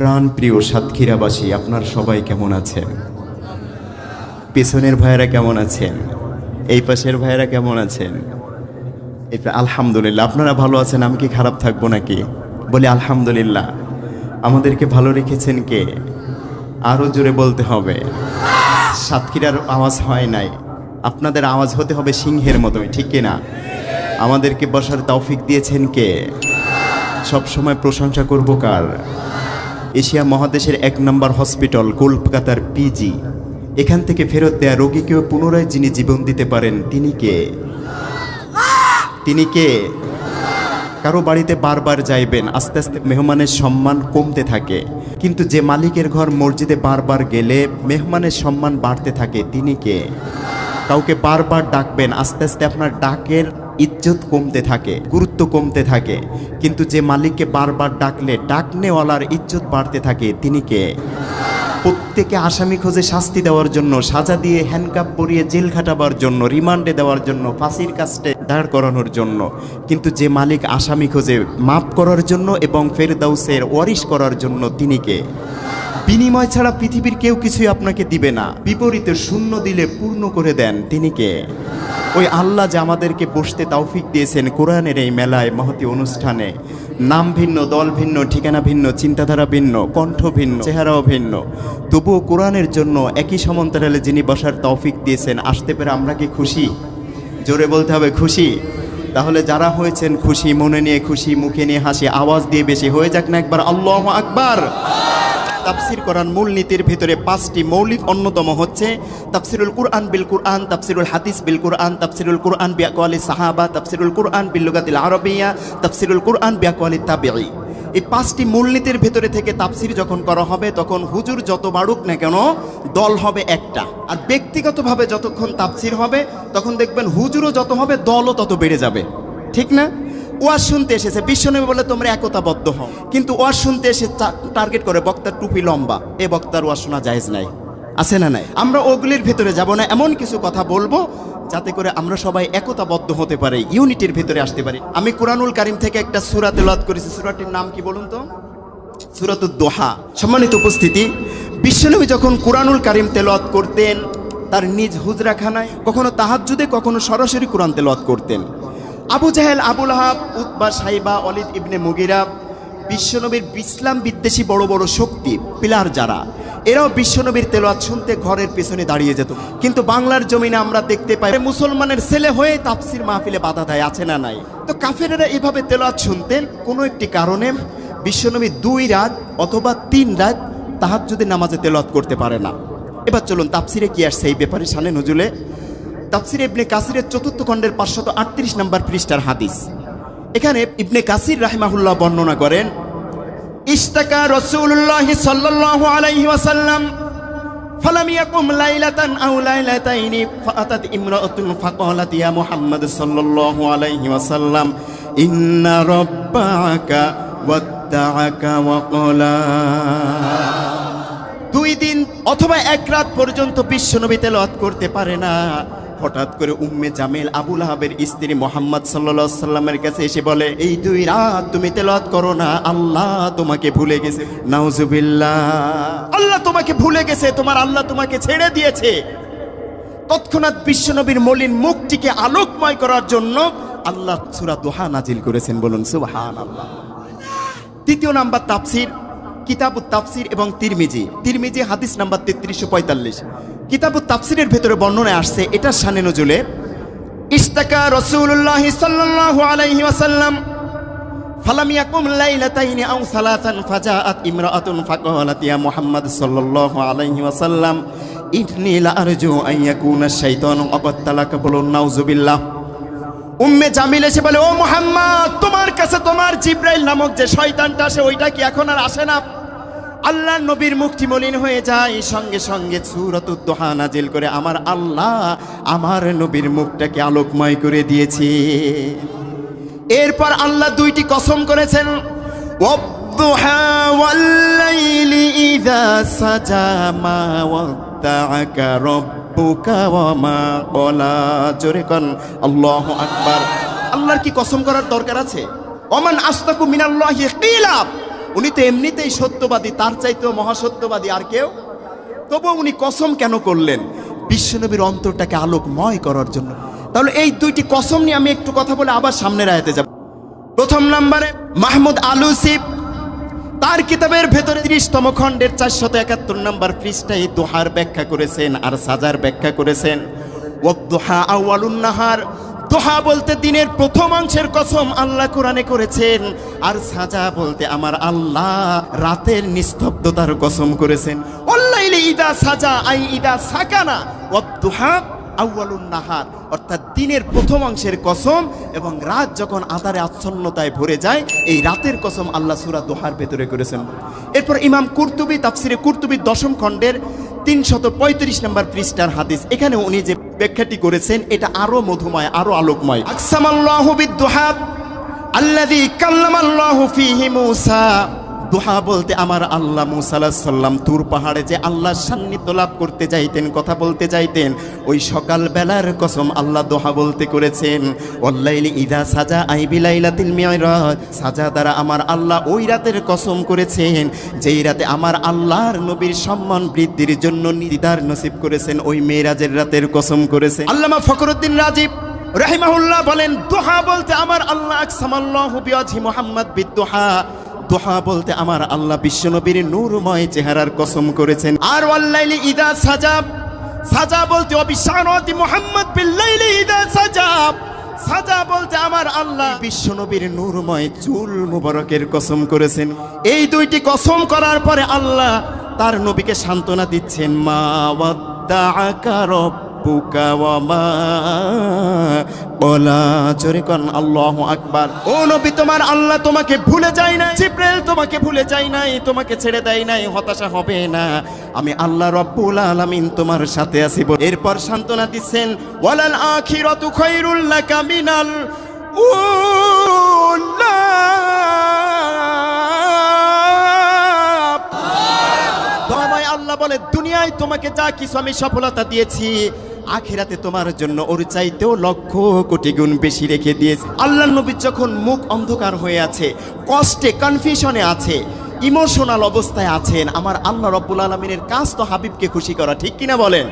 প্রাণ প্রিয় সাতক্ষীরাবাসী, আপনার সবাই কেমন আছেন? পেছনের ভাইয়েরা কেমন আছেন? এই পাশের ভাইয়েরা কেমন আছেন? আলহামদুলিল্লাহ। আপনারা ভালো আছেন? আমি কি খারাপ থাকব নাকি? বলি, আলহামদুলিল্লাহ। আমাদেরকে ভালো রেখেছেন কে? আরও জোরে বলতে হবে। সাতক্ষীরার আওয়াজ হয় নাই। আপনাদের আওয়াজ হতে হবে সিংহের মতোই, ঠিক কিনা? আমাদেরকে বসার তৌফিক দিয়েছেন কে? সবসময় প্রশংসা করব কার? এশিয়া মহাদেশের এক নম্বর হসপিটাল, কলকাতার পিজি। এখান থেকে ফেরত দেয়া রোগীকেও পুনরায় যিনি জীবন দিতে পারেন, তিনি কে? তিনি কে? কারও বাড়িতে বারবার যাইবেন, আস্তে আস্তে মেহমানের সম্মান কমতে থাকে। কিন্তু যে মালিকের ঘর মসজিদে বারবার গেলে, মেহমানের সম্মান বাড়তে থাকে, তিনি কে? কাউকে বারবার ডাকবেন, আস্তে আস্তে আপনার ডাকের ইজ্জত কমতে থাকে, গুরুত্ব কমতে থাকে। কিন্তু যে মালিককে বারবার ডাকলে, ডাকনেওয়ালার ইজ্জত বাড়তে থাকে, তিনি কে? প্রত্যেকে আসামি খোঁজে শাস্তি দেওয়ার জন্য, সাজা দিয়ে হ্যান্ডকাপ পরিয়ে জেল খাটাবার জন্য, রিমান্ডে দেওয়ার জন্য, ফাঁসির কাস্টে দাঁড় করানোর জন্য। কিন্তু যে মালিক আসামি খোঁজে মাফ করার জন্য এবং ফেরদাউসের ওয়ারিশ করার জন্য, তিনি কে? বিনিময় ছাড়া পৃথিবীর কেউ কিছুই আপনাকে দিবে না। বিপরীতে শূন্য দিলে পূর্ণ করে দেন তিনি কে? ওই আল্লাহ যে আমাদেরকে বসতে তৌফিক দিয়েছেন কোরআনের এই মেলায় মহতি অনুষ্ঠানে। নাম ভিন্ন, দল ভিন্ন, ঠিকানা ভিন্ন, চিন্তাধারা ভিন্ন, কণ্ঠ ভিন্ন, চেহারাও ভিন্ন। তবুও কোরআনের জন্য একই সমান্তরালে যিনি বসার তৌফিক দিয়েছেন, আসতে পেরে আমরা কি খুশি? জোরে বলতে হবে, খুশি? তাহলে যারা হয়েছেন খুশি, মনে নিয়ে খুশি, মুখে নিয়ে হাসি, আওয়াজ দিয়ে বেশি, হয়ে যাক না একবার, আল্লাহ আকবার। তাফসির করার মূলনীতির ভিতরে পাঁচটি মৌলিক অন্যতম হচ্ছে তাফসিরুল কুরআন বিল কুরআন, তাফসিরুল হাদিস বিল কুরআন, তাফসিরুল কুরআন বিয়াকওয়ালি সাহাবা, তাফসিরুল কুরআন বিল লুগাতিল আরবিয়া, তাফসিরুল কুরআন বিয়াকওয়ালি তাবিঈ। এই পাঁচটি মূলনীতির ভেতরে থেকে তাফসির যখন করা হবে, তখন হুজুর যত বাড়ুক না কেন দল হবে একটা। আর ব্যক্তিগতভাবে যতক্ষণ তাফসির হবে, তখন দেখবেন হুজুরও যত হবে, দলও তত বেড়ে যাবে। ঠিক না? ওয়াজ শুনতে এসেছে। বিশ্বনবী বলে তোমরা একতাবদ্ধ হও। কিন্তু ওয়াজ শুনতে এসে টার্গেট করে, বক্তার টুপি লম্বা। এ বক্তার ওয়াজ শোনা জায়েজ নাই। আছে না নাই? আমরা ওগুলির ভেতরে যাব না, এমন কিছু কথা বলব যাতে করে আমরা সবাই একতাবদ্ধ হতে পারি, ইউনিটির ভেতরে আসতে পারি। আমি কোরআনুল কারিম থেকে একটা সুরা তেলাওয়াত করেছি। সুরাটির নাম কি বলুন তো? সুরাতুদ দোহা। সম্মানিত উপস্থিতি বিশ্বনবী যখন কোরআনুল কারিম তেলাওয়াত করতেন, তার নিজ হুজরাখানায় কখনো তাহাজ্জুদে, কখনো সরাসরি কোরআন তেলাওয়াত করতেন। আবু জাহেল আবুল আহাব উতবা, সাইবা, অলিদ ইবনে মুগিরা বিশ্বনবীর ইসলাম বিদ্বেষী বড় বড় শক্তি, পিলার যারা, এরাও বিশ্বনবীর তেলোয়াত শুনতে ঘরের পেছনে দাঁড়িয়ে যেত। কিন্তু বাংলার জমিনে আমরা দেখতে পাই মুসলমানের ছেলে হয়ে তাফসির মাহফিলে বাধা দেয়, আছে না নাই? তো কাফেরেরা এভাবে তেলোয়াত শুনতেন কোনো একটি কারণে বিশ্বনবী দুই রাত অথবা তিন রাত তাহার যদি নামাজে তেলাওয়াত করতে পারে না। এবার চলুন তাফসিরে কি আসছে এই ব্যাপারে সানে নজুলে তাফসির ইবনে কাসিরের চতুর্থ খণ্ডের পাঁচশত আটত্রিশ নম্বর পৃষ্ঠার হাদিস এখানে ইবনে কাসির রাহিমাহুল্লাহ বর্ণনা করেন ইস্তাকা রসুল্লাহ সাল্লাল্লাহু আলাইহি ওয়াসাল্লাম فلم يقم ليلة أو ليلتين فأتت امرأة فقالت يا محمد صلى الله عليه وسلم إن ربك ودعك وقلا দুই দিন অথবা এক রাত পর্যন্ত বিশ্বনবী তেলাওয়াত করতে পারে না হঠাৎ করে উম্মে জামিল আবুল আহাবের স্ত্রী মোহাম্মদ সাল্লা সাল্লামের কাছে এসে বলে, এই দুই রাত তুমি তেলাওয়াত করো না, আল্লাহ তোমাকে ভুলে গেছে। নাউজুবিল্লাহ। আল্লাহ তোমাকে ভুলে গেছে, তোমার আল্লাহ তোমাকে ছেড়ে দিয়েছে। তৎক্ষণাৎ বিশ্বনবীর মলিন মুখটিকে আলোকময় করার জন্য আল্লাহ সুরা দোহা নাজিল করেছেন বলুন সুবহান আল্লাহ তৃতীয় নাম্বার তাফসির কিতাবু তাফসির এবং তিরমিজি। তিরমিজি হাদিস নাম্বার তেত্রিশশো পঁয়তাল্লিশ। কিতাবু তাফসিরের ভেতরে বর্ণনায় আসছে, এটা সানে নজুলে ইস্তাকা রসুল্লাহ সাল্লাল্লাহু আলাইহি ওয়াসাল্লাম উম্মে বলে, ও তোমার কাছে তোমার জিব্রাইল নামক যে শয়তানটা আসে, ওইটা কি এখন আর আসে না? আল্লাহ নবীর মুক্তি মলিন হয়ে যায়। সঙ্গে সঙ্গে সুরত উদ্দোহানা জেল করে আমার আল্লাহ আমার নবীর মুখটাকে আলোকময় করে দিয়েছে। এরপর আল্লাহ দুইটি কসম করেছেন। আল্লাহর কি কসম করার দরকার আছে? অমান আস্তাকু মিনাল্লাহ উনি তো এমনিতেই সত্যবাদী, তার চাইতেও মহাসত্যবাদী, আর কেউ? তবু উনি কসম কেন করলেন? বিশ্বনবীর অন্তরটাকে আলোকময় করার জন্য। তাহলে এই দুইটি কসম নিয়ে আমি একটু কথা বলে আবার সামনের আয়াতে যাব। প্রথম নম্বরে, মাহমুদ আলুসিফ তার কিতাবের ভেতরে ত্রিশতম খণ্ডের চারশত একাত্তর নম্বর পৃষ্ঠায় দোহার ব্যাখ্যা করেছেন আর সাজার ব্যাখ্যা করেছেন। ও দোহা আউয়ালুন নাহার। দোহা বলতে দিনের প্রথম অংশের কসম আল্লাহ কোরআনে করেছেন, আর সাজা বলতে আমার আল্লাহ রাতের নিস্তব্ধতার কসম করেছেন। অল্লাইলে ইদা সাজা, আই ইদা সাকানা ও দোহা আউয়ালুন নাহার। অর্থাৎ দিনের প্রথম অংশের কসম এবং রাত যখন আধারে আচ্ছন্নতায় ভরে যায়, এই রাতের কসম আল্লাহ সুরা দোহার ভেতরে করেছেন। এরপর ইমাম কুর্তুবি, তাফসিরে কুর্তুবি দশম খণ্ডের তিনশত পঁয়ত্রিশ নম্বর পৃষ্ঠার হাদিস। এখানে উনি যে ব্যাখ্যাটি করেছেন, এটা আরও মধুময়, আরও আলোকময়। দোহা বলতে আমার আল্লাহ মুসা সাল্লাম তুর পাহাড়ে যে আল্লাহর সান্নিধ্য লাভ করতে যাইতেন, কথা বলতে যাইতেন, ওই সকাল বেলার কসম আল্লাহ দোহা বলতে করেছেন অল্লাইলি ইদা সাজা আই বিলাইলাতিল মিয়রাজ সাজা দ্বারা আমার আল্লাহ ওই রাতের কসম করেছেন, যেই রাতে আমার আল্লাহর নবীর সম্মান বৃদ্ধির জন্য নিদার নসিব করেছেন, ওই মেয়েরাজের রাতের কসম করেছেন। আল্লামা ফখরুদ্দিন রাজীব রহিমাহুল্লাহ বলেন, দোহা বলতে আমার আল্লাহ আকসামাল্লাহু বিওয়াজহি মুহাম্মদ বিদ্দোহা দোহা বলতে আমার আল্লাহ বিশ্বনবীর নূরময় চেহারার কসম করেছেন। আর ওয়াল্লাইলি ইদা সাজাব সাজা বলতে অবিশানতি মুহাম্মদ বিল্লাইলি ইদা সাজাব সাজা বলতে আমার আল্লাহ বিশ্বনবীর নূরময় চুল মুবারকের কসম করেছেন। এই দুইটি কসম করার পরে আল্লাহ তার নবীকে সান্ত্বনা দিচ্ছেন, মা ওয়াদ্দাআকা বলা আল্লাহু আকবার। ও তোমার আল্লাহ তোমাকে ভুলে জিব্রাইল তোমাকে ভুলে নাই, তোমাকে ছেড়ে দেয় নাই, হতাশা হবে না। আমি আল্লাহ রব্বুল আলামিন তোমার সাথে আছি এরপর সান্ত্বনা দিচ্ছেন, ওয়ালাল আখিরাতু খায়রুল লাকা আল্লাহ বলে, দুনিয়ায় তোমাকে যা কিছু আমি সফলতা দিয়েছি আখিরাতে তোমার জন্য ওর চাইতেও লক্ষ কোটি গুণ বেশি রেখে দিয়েছে। আল্লাহ নবী যখন মুখ অন্ধকার হয়ে আছে, কষ্টে কনফিউশনে আছে ইমোশনাল অবস্থায় আছেন, আমার আল্লাহ রব্বুল আলমিনের কাজ তো হাবিবকে খুশি করা ঠিক কিনা বলেন?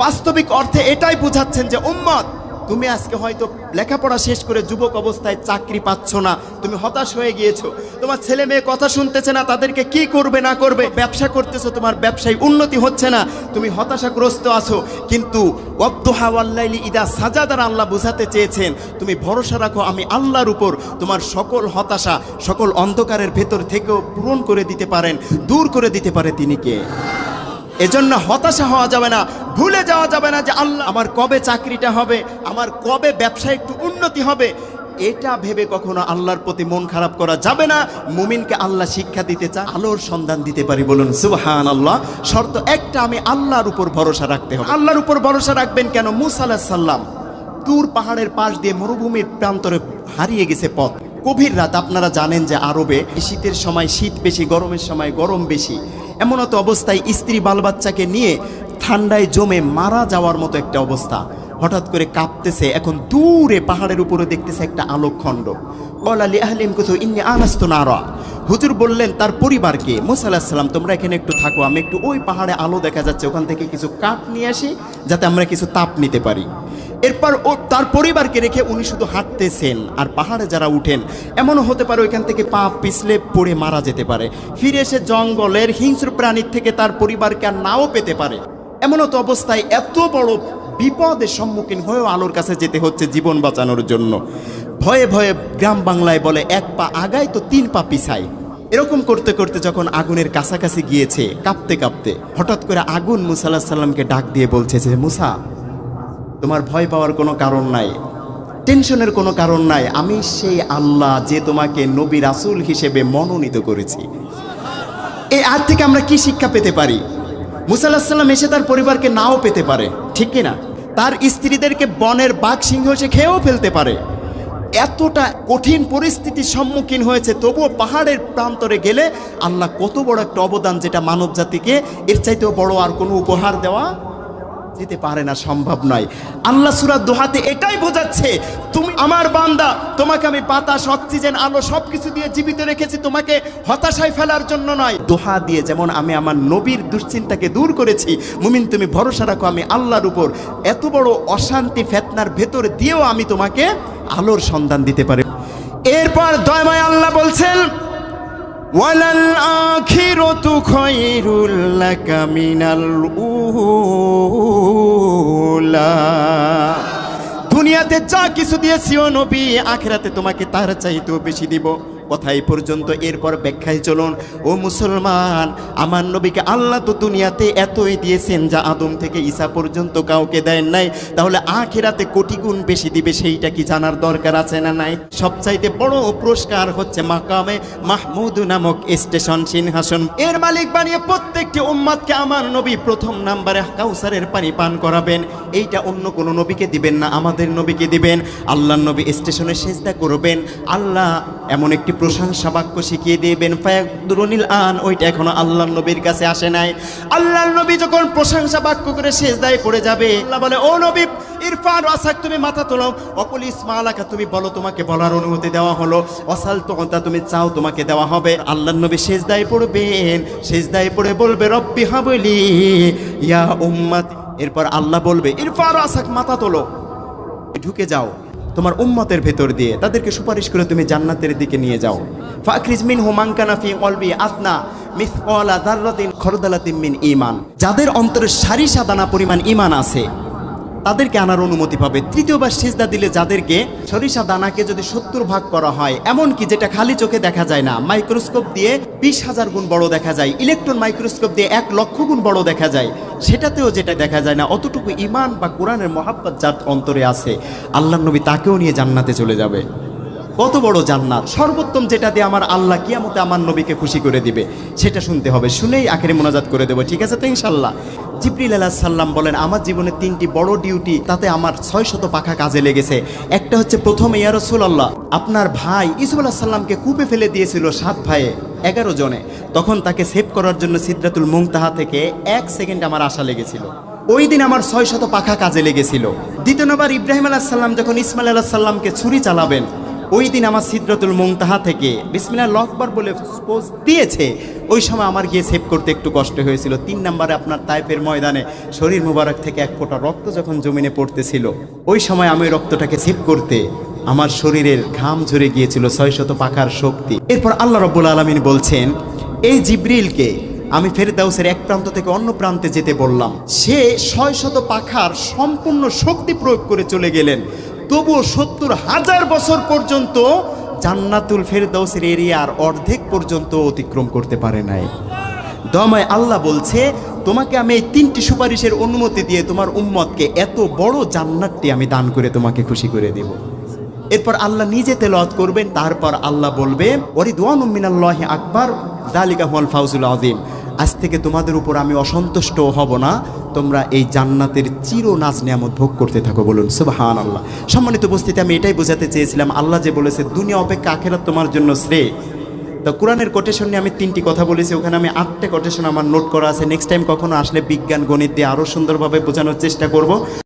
বাস্তবিক অর্থে এটাই বুঝাচ্ছেন যে উম্মত তুমি আজকে হয়তো লেখাপড়া শেষ করে যুবক অবস্থায় চাকরি পাচ্ছ না। তুমি হতাশ হয়ে গিয়েছো। তোমার ছেলে মেয়ে কথা শুনতেছে না, তাদেরকে কি করবে, না করবে? ব্যবসা করতেছো, তোমার ব্যবসায় উন্নতি হচ্ছে না। তুমি হতাশাগ্রস্ত আছো, কিন্তু অব্দোহা ওয়াল্লাইলি ইদা সাজা দ্বারা আল্লাহ বোঝাতে চেয়েছেন, তুমি ভরসা রাখো, আমি আল্লাহর উপর তোমার সকল হতাশা, সকল অন্ধকারের ভেতর থেকেও পূরণ করে দিতে পারেন, দূর করে দিতে পারে তিনি কে? এজন্য হতাশা হওয়া যাবে না, ভুলে যাওয়া যাবে না যে আল্লাহ, আমার কবে চাকরিটা হবে, আমার কবে ব্যবসায় একটু উন্নতি হবে। এটা ভেবে কখনো আল্লাহর প্রতি মন খারাপ করা যাবে না। মুমিনকে আল্লাহ শিক্ষা দিতে চান, আলোর সন্ধান দিতে পারি বলুন সুবহান আল্লাহ শর্ত একটা, আমি আল্লাহর উপর ভরসা রাখতে হবে। আল্লাহর উপর ভরসা রাখবেন কেন? মুসা আলাহিস সাল্লাম তুর পাহাড়ের পাশ দিয়ে মরুভূমির প্রান্তরে হারিয়ে গেছে পথ। গভীর রাত, আপনারা জানেন যে আরবে শীতের সময় শীত বেশি, গরমের সময় গরম বেশি। এমনত অবস্থায় স্ত্রী বাল বাচ্চাকে নিয়ে ঠান্ডায় জমে মারা যাওয়ার মতো একটা অবস্থা। হঠাৎ করে কাঁপতেছে, এখন দূরে পাহাড়ের উপরে দেখতেছে একটা আলোকখণ্ড বলালি আহলিম কুথু ইন্নি আনাস্ত নারা। হুজুর বললেন, তার পরিবারকে? মুসা আলাহিস তোমরা এখানে একটু থাকো, আমি একটু ওই পাহাড়ে আলো দেখা যাচ্ছে, ওখান থেকে কিছু কাঠ নিয়ে আসি, যাতে আমরা কিছু তাপ নিতে পারি। এরপর ও তার পরিবারকে রেখে উনি শুধু হাঁটতেছেন আর পাহাড়ে যারা উঠেন, এমনও হতে পারে ওইখান থেকে পা পিছলে পড়ে মারা যেতে পারে। ফিরে এসে জঙ্গলের হিংস্র প্রাণীর থেকে তার পরিবারকে আর নাও পেতে পারে। এমনও তো অবস্থায় এত বড় বিপদের সম্মুখীন হয়েও আলোর কাছে যেতে হচ্ছে জীবন বাঁচানোর জন্য। ভয়ে ভয়ে গ্রাম বাংলায় বলে, এক পা আগায় তো তিন পা পিছায়। এরকম করতে করতে যখন আগুনের কাছাকাছি গিয়েছে, কাঁপতে কাঁপতে, হঠাৎ করে আগুন মুসা আল্লাহ সাল্লামকে ডাক দিয়ে বলছে যে, মুসা তোমার ভয় পাওয়ার কোনো কারণ নাই, টেনশনের কোনো কারণ নাই, আমি সেই আল্লাহ যে তোমাকে নবী রাসূল হিসেবে মনোনীত করেছি। এই আজ থেকে আমরা কি শিক্ষা পেতে পারি? মুসাল্লাহাম এসে তার পরিবারকে নাও পেতে পারে, ঠিক কিনা তার স্ত্রীদেরকে বনের বাঘ সিংহ এসে খেয়েও ফেলতে পারে। এতটা কঠিন পরিস্থিতির সম্মুখীন হয়েছে, তবুও পাহাড়ের প্রান্তরে গেলে আল্লাহ কত বড় একটা অবদান যেটা মানব জাতিকে এর চাইতেও বড় আর কোনো উপহার দেওয়া যেতে পারে না, সম্ভব নয়। আল্লাহ সুরা দোহাতে এটাই বোঝাচ্ছে, তুমি আমার বান্দা, তোমাকে আমি বাতাস, অক্সিজেন, আলো সব কিছু দিয়ে জীবিত রেখেছি, তোমাকে হতাশায় ফেলার জন্য নয়। দোহা দিয়ে যেমন আমি আমার নবীর দুশ্চিন্তাকে দূর করেছি, মুমিন তুমি ভরসা রাখো, আমি আল্লাহর উপর এত বড় অশান্তি, ফেতনার ভেতর দিয়েও আমি তোমাকে আলোর সন্ধান দিতে পারি। এরপর দয়ময় আল্লাহ বলছেন ওয়ালাল আখিরাতু খায়রুল লাকা মিনাল উলা। দুনিয়াতে যা কিছু দিয়েছি ও নবী, আখেরাতে তোমাকে তার চাইতেও বেশি দিব। কথা এই পর্যন্ত, এরপর ব্যাখ্যায় চলুন। ও মুসলমান, আমার নবীকে আল্লাহ তো দুনিয়াতে এতই দিয়েছেন যা আদম থেকে ঈসা পর্যন্ত কাউকে দেন নাই। তাহলে আখেরাতে কোটি গুণ বেশি দিবে, সেইটা কি জানার দরকার আছে না নাই? সবচাইতে বড় পুরস্কার হচ্ছে মাকামে মাহমুদ নামক স্টেশন সিংহাসন। এর মালিক বানিয়ে প্রত্যেকটি উম্মাদকে আমার নবী প্রথম নাম্বারে কাউসারের পানি পান করাবেন। এইটা অন্য কোনো নবীকে দিবেন না, আমাদের নবীকে দিবেন আল্লাহ নবী স্টেশনে সেজদা করবেন, আল্লাহ এমন একটি প্রশংসা বাক্য শিখিয়ে দিবেন ফায়াকুরুনিল আন, ওইটা এখনও আল্লাহ নবীর কাছে আসে নাই। আল্লাহ নবী যখন প্রশংসা বাক্য করে সেজদায় পড়ে যাবে, আল্লাহ বলে, ও নবী, ইরফান আসাক, তুমি মাথা তোলো অকুল ইসমালাকা তুমি বলো, তোমাকে বলার অনুমতি দেওয়া হলো। অসাল তোতা তুমি চাও, তোমাকে দেওয়া হবে। আল্লাহ নবী সেজদায় পড়বেন, সেজদায় পড়ে বলবে, রব্বি হাবলি ইয়া উম্মাত। এরপর আল্লাহ বলবে, ইরফান আসাক, মাথা তোলো। ঢুকে যাও। তোমার উম্মতের ভেতর দিয়ে। তাদেরকে সুপারিশ করে তুমি জান্নাতের দিকে নিয়ে যাও। ফাকরিজ মিন অলবি আসনা মিসকালা যাররাতিন খরদালাতিন মিন ঈমান। যাদের অন্তরে সারি সাদানা পরিমাণ ঈমান আছে তাদেরকে আনার অনুমতি পাবে। তৃতীয়বার সিজদা দিলে যাদেরকে সরিষা দানাকে যদি সত্তর ভাগ করা হয় এমন কি যেটা খালি চোখে দেখা যায় না, মাইক্রোস্কোপ দিয়ে বিশ হাজার গুণ বড় দেখা যায়, ইলেকট্রন মাইক্রোস্কোপ দিয়ে এক লক্ষ গুণ বড় দেখা যায়, সেটাতেও যেটা দেখা যায় না, অতটুকু ইমান বা কোরআনের মহাব্বত যার অন্তরে আছে আল্লাহ নবী তাকেও নিয়ে জান্নাতে চলে যাবে। কত বড় জান্নাত। সর্বোত্তম যেটা দিয়ে আমার আল্লাহ কিয়ামতে আমার নবীকে খুশি করে দিবে, সেটা শুনতে হবে। শুনেই আখেরে মোনাজাত করে দেবো, ঠিক আছে তো ইনশাল্লাহ জিবরিল আলাহ সাল্লাম বলেন, আমার জীবনে তিনটি বড় ডিউটি তাতে আমার ছয় শত পাখা কাজে লেগেছে। একটা হচ্ছে প্রথম, ইয়া আল্লাহ আপনার ভাই ইসুফ আলাহ সাল্লামকে কূপে ফেলে দিয়েছিল সাত ভাইয়ে, এগারো জনে। তখন তাকে সেভ করার জন্য সিদ্ধাতুল মুংতাহা থেকে এক সেকেন্ড আমার আশা লেগেছিল। ওই দিন আমার ছয় শত পাখা কাজে লেগেছিল। দ্বিতীয় নম্বর ইব্রাহিম আলাহ সাল্লাম যখন ইসমাইল আলাহ সাল্লামকে ছুরি চালাবেন ওই দিন আমার সিদ্রতুল মুংতাহা থেকে বিসমিল্লাহ লকবার বলে পোজ দিয়েছে। ওই সময় আমার গিয়ে সেভ করতে একটু কষ্ট হয়েছিল। তিন নম্বরে আপনার তাইপের ময়দানে শরীর মুবারক থেকে এক ফোঁটা রক্ত যখন জমিনে পড়তেছিল, ওই সময় আমি রক্তটাকে সেভ করতে আমার শরীরের ঘাম ঝরে গিয়েছিল, ছয় শত পাখার শক্তি। এরপর আল্লাহ রব্বুল আলমিন বলছেন, এই জিব্রিলকে আমি ফেরদাউসের এক প্রান্ত থেকে অন্য প্রান্তে যেতে বললাম। সে ছয় শত পাখার সম্পূর্ণ শক্তি প্রয়োগ করে চলে গেলেন। তবুও সত্তর হাজার বছর পর্যন্ত জান্নাতুল ফেরদাউসের এরিয়ার অর্ধেক পর্যন্ত অতিক্রম করতে পারে নাই। দমায় আল্লাহ বলছে, তোমাকে আমি এই তিনটি সুপারিশের অনুমতি দিয়ে তোমার উম্মতকে এত বড় জান্নাতটি আমি দান করে তোমাকে খুশি করে দেব। এরপর আল্লাহ নিজে তেলাওয়াত করবেন, তারপর আল্লাহ বলবে ওরিদওয়ান মিনাল্লাহ আকবর দালিকা হুয়াল ফাউজুল আজিম আজ থেকে তোমাদের উপর আমি অসন্তুষ্ট হব না। তোমরা এই জান্নাতের চির নাচ নিয়ামত ভোগ করতে থাকো বলুন সুবাহান আল্লাহ সম্মানিত উপস্থিতি, আমি এটাই বোঝাতে চেয়েছিলাম, আল্লাহ যে বলেছে, দুনিয়া অপেক্ষা আখেরা তোমার জন্য শ্রেয়। তো কোরআনের কোটেশন নিয়ে আমি তিনটি কথা বলেছি, ওখানে আমি আটটা কোটেশন আমার নোট করা আছে। নেক্সট টাইম কখনো আসলে বিজ্ঞান, গণিত দিয়ে আরও সুন্দরভাবে বোঝানোর চেষ্টা করব।